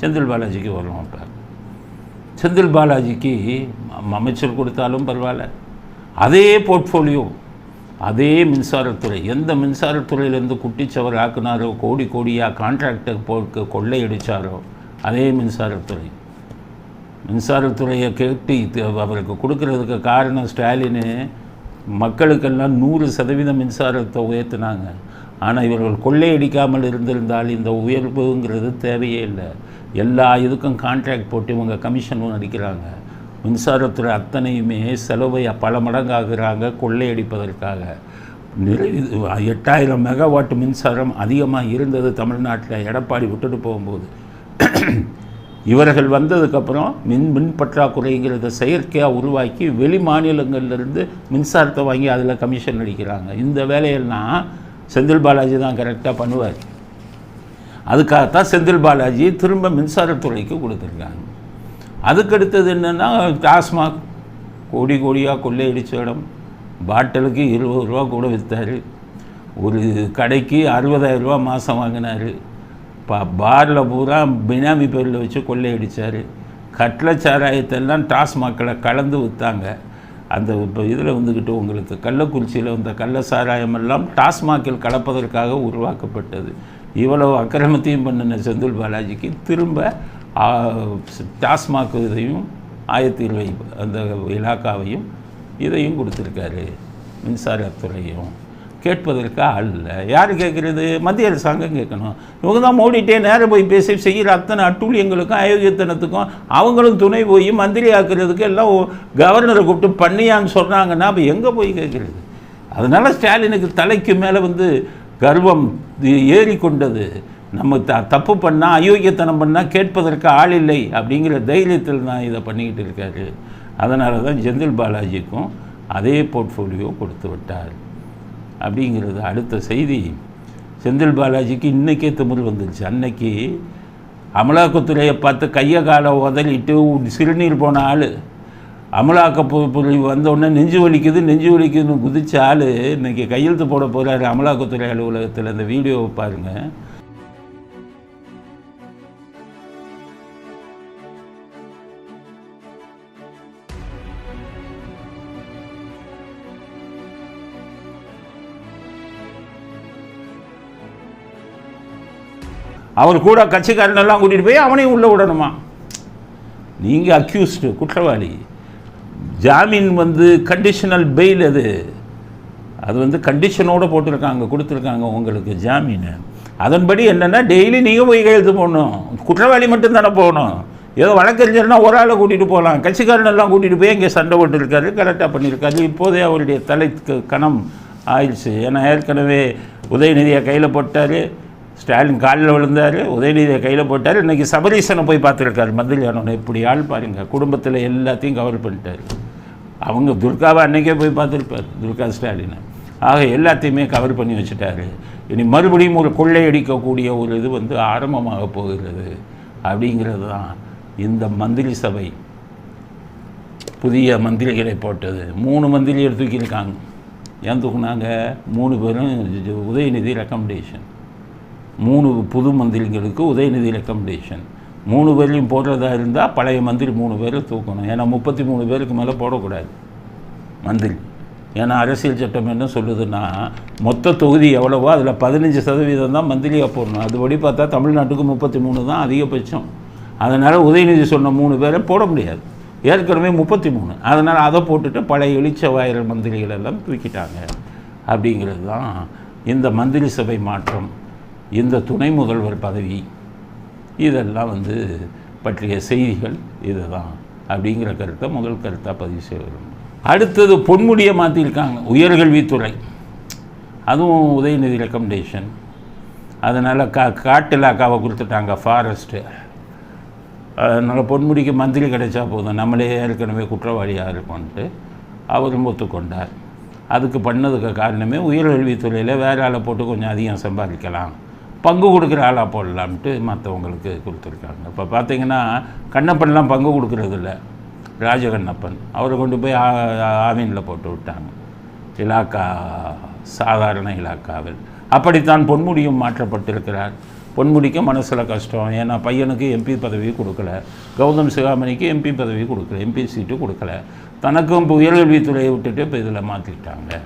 செந்தில் பாலாஜிக்கு வரும் இப்போ செந்தில் பாலாஜிக்கு அமைச்சர் கொடுத்தாலும் பரவாயில்ல. அதே போர்ட்ஃபோலியோ அதே மின்சாரத்துறை எந்த மின்சாரத்துறையிலேருந்து குட்டிச்சவர் ஆக்குனாரோ கோடி கோடியாக கான்ட்ராக்டர் போட்டு கொள்ளையடிச்சாரோ அதே மின்சாரத்துறை மின்சாரத்துறையை கேட்டு அவருக்கு கொடுக்கறதுக்கு காரணம் ஸ்டாலின் மக்களுக்கெல்லாம் நூறு சதவீதம் மின்சாரத்தை உயர்த்தினாங்க ஆனால் இவர்கள் கொள்ளையடிக்காமல் இருந்திருந்தால் இந்த உயர்வுங்கிறது தேவையே இல்லை. எல்லா இதுக்கும் கான்ட்ராக்ட் போட்டு இவங்க கமிஷனும் அடிக்கிறாங்க. மின்சாரத்துறை அத்தனையுமே செலவை பல மடங்காகிறாங்க கொள்ளையடிப்பதற்காக. நிறை எட்டாயிரம் மெகாவாட் மின்சாரம் அதிகமாக இருந்தது தமிழ்நாட்டில் எடப்பாடி விட்டுட்டு போகும்போது. இவர்கள் வந்ததுக்கப்புறம் மின் மின் பற்றாக்குறைங்கிறத செயற்கையாக உருவாக்கி வெளி மாநிலங்கள்லேருந்து மின்சாரத்தை வாங்கி அதில் கமிஷன் அடிக்கிறாங்க. இந்த வேலையெல்லாம் செந்தில் பாலாஜி தான் கரெக்டாக பண்ணுவார். அதுக்காகத்தான் செந்தில் பாலாஜி திரும்ப மின்சாரத்துறைக்கு கொடுத்துருக்காங்க. அதுக்கடுத்தது என்னென்னா டாஸ்மாக் கோடி கோடியாக கொள்ளையடிச்ச இடம். பாட்டிலுக்கு இருபது ரூபா கூட விற்றாரு ஒரு கடைக்கு அறுபதாயிரம் ரூபா மாதம் வாங்கினார். பா பாரில் பூரா பினாமி பேரில் வச்சு கொள்ளையடிச்சார். கட்ல சாராயத்தெல்லாம் டாஸ்மாக்கில் கலந்து விற்றாங்க அந்த இப்போ இதில் வந்துக்கிட்டு உங்களுக்கு கள்ளக்குறிச்சியில் வந்த கள்ள சாராயமெல்லாம் டாஸ்மாக்கில் கலப்பதற்காக உருவாக்கப்பட்டது. இவ்வளவு அக்கிரமத்தையும் பண்ணின செந்தில் பாலாஜிக்கு திரும்ப டாஸ்மாக் இதையும் ஆயத்தீர்வை அந்த இலாக்காவையும் இதையும் கொடுத்துருக்காரு மின்சாரத்துறையும். கேட்பதற்கு ஆள் இல்லை யார் கேட்குறது? மத்திய அரசாங்கம் கேட்கணும். இவங்க தான் மோடிட்டே நேரம் போய் பேசி செய்கிற அத்தனை அட்டூழியங்களுக்கும் அயோக்கியத்தனத்துக்கும் அவங்களும் துணை போய் மந்திரி ஆக்குறதுக்கு எல்லாம் கவர்னரை கூப்பிட்டு பண்ணியான்னு சொன்னாங்கன்னா அப்போ எங்கே போய் கேட்குறது? அதனால் ஸ்டாலினுக்கு தலைக்கு மேலே வந்து கர்வம் ஏறி ஏறிக்கொண்டது. நம்ம த தப்பு பண்ணால் அயோக்கியத்தனம் பண்ணால் கேட்பதற்கு ஆள் இல்லை அப்படிங்கிற தைரியத்தில் தான் இதை பண்ணிக்கிட்டு இருக்காரு. அதனால தான் செந்தில் பாலாஜிக்கும் அதே போர்ட்ஃபோலியோ கொடுத்து விட்டார். அப்படிங்கிறது அடுத்த செய்தி. செந்தில் பாலாஜிக்கு இன்றைக்கே திமிர் வந்துருச்சு. அன்னைக்கு அமலாக்கத்துறையை பார்த்து கையை காலை உதறிட்டு சிறுநீர் போன ஆள். அமலாக்கப்புரி வந்தோடனே நெஞ்சு வலிக்குது நெஞ்சு வலிக்குதுன்னு குதிச்ச ஆள் இன்றைக்கி கையெழுத்து போட போகிறாரு அமலாக்கத்துறை அலுவலகத்தில் அந்த வீடியோவை பாருங்கள் அவர் கூட கட்சிக்காரனெல்லாம் கூட்டிகிட்டு போய் அவனையும் உள்ளே விடணுமா? நீங்கள் அக்யூஸ்டு குற்றவாளி. ஜாமீன் வந்து கண்டிஷனல் பெயில் அது. அது வந்து கண்டிஷனோடு போட்டிருக்காங்க கொடுத்துருக்காங்க உங்களுக்கு ஜாமீன். அதன்படி என்னென்னா டெய்லி நீங்கள் போய் கையெழுத்து போடணும். குற்றவாளி மட்டும்தானே போகணும். ஏதோ வழக்கறிஞர்னா ஒரு ஆளை கூட்டிகிட்டு போகலாம். கட்சிக்காரனெல்லாம் கூட்டிகிட்டு போய் இங்கே சண்டை போட்டுருக்காரு கரெக்டாக பண்ணியிருக்காரு இப்போதே அவருடைய தலைக்கு கணம் ஆயிடுச்சு. ஏன்னா ஏற்கனவே உதயநிதியை கையில் போட்டார். ஸ்டாலின் காலில் விழுந்தார் உதயநிதியை கையில் போட்டார். இன்றைக்கி சபரீசனை போய் பார்த்துருக்காரு மந்திரியானவனை இப்படி ஆள் பாருங்கள் குடும்பத்தில் எல்லாத்தையும் கவர் பண்ணிட்டார். அவங்க துர்காவை அன்னைக்கே போய் பார்த்துருப்பார் துர்கா ஸ்டாலினை. ஆக எல்லாத்தையுமே கவர் பண்ணி வச்சுட்டாரு. இனி மறுபடியும் ஒரு கொள்ளையடிக்கக்கூடிய ஒரு இது வந்து ஆரம்பமாக போகிறது அப்படிங்கிறது தான் இந்த மந்திரி சபை. புதிய மந்திரிகளை போட்டது. மூணு மந்திரியை தூக்கியிருக்காங்க. ஏன் தூக்குனாங்க? மூணு பேரும் உதயநிதி ரெக்கமெண்டேஷன் மூணு புது மந்திரிங்களுக்கு உதயநிதி ரெக்கமெண்டேஷன் மூணு பேர்லையும் போடுறதா இருந்தால் பழைய மந்திரி மூணு பேரை தூக்கணும். ஏன்னா முப்பத்தி மூணு பேருக்கு மேலே போடக்கூடாது மந்திரி. ஏன்னா அரசியல் சட்டம் என்ன சொல்லுதுன்னா மொத்த தொகுதி எவ்வளவோ அதில் பதினஞ்சு சதவீதம் தான் மந்திரியாக போடணும். அதுபடி பார்த்தா தமிழ்நாட்டுக்கு முப்பத்தி மூணு தான் அதிகபட்சம். அதனால் உதயநிதி சொன்ன மூணு பேரை போட முடியாது. ஏற்கனவே முப்பத்தி மூணு. அதனால் அதை போட்டுட்டு பழைய இளிச்சவாயிரல் மந்திரிகள் எல்லாம் தூக்கிட்டாங்க. அப்படிங்கிறது தான் இந்த மந்திரி சபை மாற்றம். இந்த துணை முதல்வர் பதவி இதெல்லாம் வந்து பற்றிய செய்திகள் இதுதான் அப்படிங்கிற கருத்தை முதல் கருத்தாக பதிவு செய்ய விரும்புகிறேன் அடுத்தது பொன்முடியை மாற்றிருக்காங்க உயர்கல்வித்துறை. அதுவும் உதயநிதி ரெக்கமெண்டேஷன் அதனால் கா காட்டு இலாக்காவை கொடுத்துட்டாங்க ஃபாரஸ்ட்டு அதனால் பொன்முடிக்கு மந்திரி கிடைச்சா போதும் நம்மளே ஏற்கனவே குற்றவாளியாக இருக்கோன்ட்டு அவரும் ஒத்துக்கொண்டார் அதுக்கு பண்ணதுக்கு காரணமே உயர்கல்வித்துறையில் வேற ஆளை போட்டு கொஞ்சம் அதிகம் சம்பாதிக்கலாம். பங்கு கொடுக்குற ஆளாக போடலாம்ட்டு மற்றவங்களுக்கு கொடுத்துருக்காங்க. இப்போ பார்த்தீங்கன்னா கண்ணப்பன்லாம் பங்கு கொடுக்குறதில்ல. ராஜகண்ணப்பன். அவரை கொண்டு போய் ஆ- ஆவினில் போட்டு விட்டாங்க. இலாக்கா சாதாரண இலாக்காவில். அப்படித்தான் பொன்முடியும் மாற்றப்பட்டிருக்கிறார். பொன்முடிக்கு மனசில் கஷ்டம். ஏன்னா பையனுக்கு எம்பி பதவி கொடுக்கல. கௌதம் சிகாமணிக்கு எம்பி பதவி கொடுக்கல. எம்பி சீட்டு கொடுக்கல. தனக்கும் உயர்கல்வித்துறையை விட்டுட்டு இப்போ இதில் மாற்றிட்டாங்க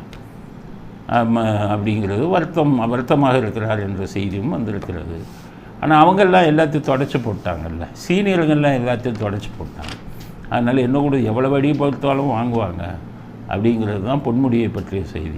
அப்படிங்கிறது வருத்தம் வருத்தமாக இருக்கிறார் என்ற செய்தியும் வந்திருக்கிறது. ஆனால் அவங்கெல்லாம் எல்லாத்தையும் தொடச்சி போட்டாங்கல்ல. சீனியர்கள்லாம் எல்லாத்தையும் தொடச்சி போட்டாங்க. அதனால் என்ன கூட எவ்வளோ அடி பொறுத்தாலும் வாங்குவாங்க அப்படிங்கிறது தான் பொன்முடியை பற்றிய செய்தி.